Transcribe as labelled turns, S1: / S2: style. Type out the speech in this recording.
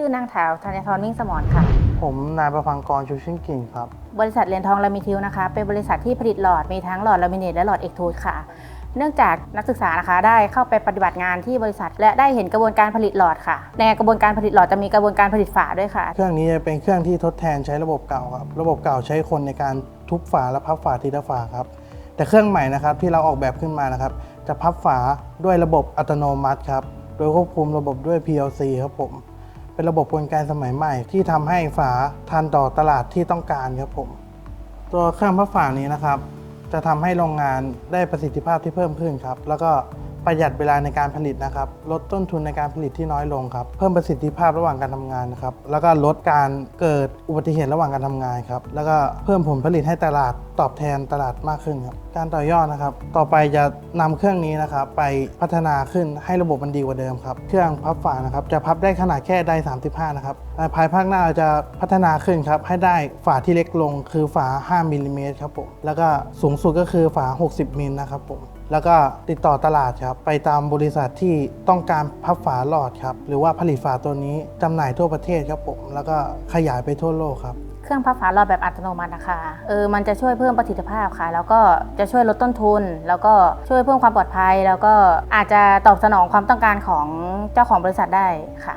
S1: ชื่อนางถาวธัญทรมิ่งสมรค่ะ
S2: ผมนายประพังกรชูชื่นกิ่งครับ
S1: บริษัทเหรียญทองลามิทิวนะคะ เป็นบริษัทที่ผลิตหลอดมีทั้งหลอดลามิเนตและหลอดเอกทูดค่ะ เนื่องจากนักศึกษานะคะได้เข้าไปปฏิบัติงานที่บริษัท และได้เห็นกระบวนการผลิตหลอดค่ะ ในกระบวนการผลิตหลอดจะมีกระบวนการผลิตฝาด้วยค่ะ
S2: เครื่องนี้จะเป็นเครื่องที่ทดแทนใช้ระบบเก่าครับ ระบบเก่าใช้คนในการทุบฝาและพับฝาทีละฝาครับ แต่เครื่องใหม่นะครับที่เราออกแบบขึ้นมานะครับ จะพับฝาด้วยระบบอัตโนมัติครับ โดยควบคุมระบบด้วย PLC ครับผม เป็นระบบกลไกสมัยใหม่ ที่ทำให้ฝาทันต่อตลาดที่ต้องการครับผม ตัวเครื่องพับฝานี้นะครับ จะทำให้โรงงานได้ประสิทธิภาพที่เพิ่มขึ้นครับ แล้วก็ ประหยัดเวลาในการผลิตนะครับ ลดต้นทุนในการผลิตที่น้อยลงครับ เพิ่มประสิทธิภาพระหว่างการทำงานนะครับ แล้วก็ลดการเกิดอุบัติเหตุระหว่างการทำงานครับ แล้วก็เพิ่มผลผลิตให้ตลาดตอบแทนตลาดมากขึ้นครับ การต่อยอดนะครับ ต่อไปจะนำเครื่องนี้นะครับไปพัฒนาขึ้นให้ระบบมันดีกว่าเดิมครับ เครื่องพับฝานะครับจะพับได้ขนาดแค่ได้ 35 นะครับ ภายภาคหน้าเราจะพัฒนาขึ้นครับให้ได้ฝาที่เล็กลงคือฝา 5มิลลิเมตรครับผม แล้วก็สูงสุดก็คือฝา 60มิลนะครับผม แล้วก็ติดต่อตลาดครับ ไปตามบริษัทที่ต้องการพับฝาหลอดครับ หรือว่าผลิตฝาตัวนี้จำหน่ายทั่วประเทศครับผม แล้วก็ขยายไปทั่วโลกครับ
S1: เครื่องพับฝาหลอดแบบอัตโนมัตินะคะเออมันจะช่วยเพิ่มประสิทธิภาพค่ะ แล้วก็จะช่วยลดต้นทุน แล้วก็ช่วยเพิ่มความปลอดภัย แล้วก็อาจจะตอบสนองความต้องการของเจ้าของบริษัทได้ค่ะ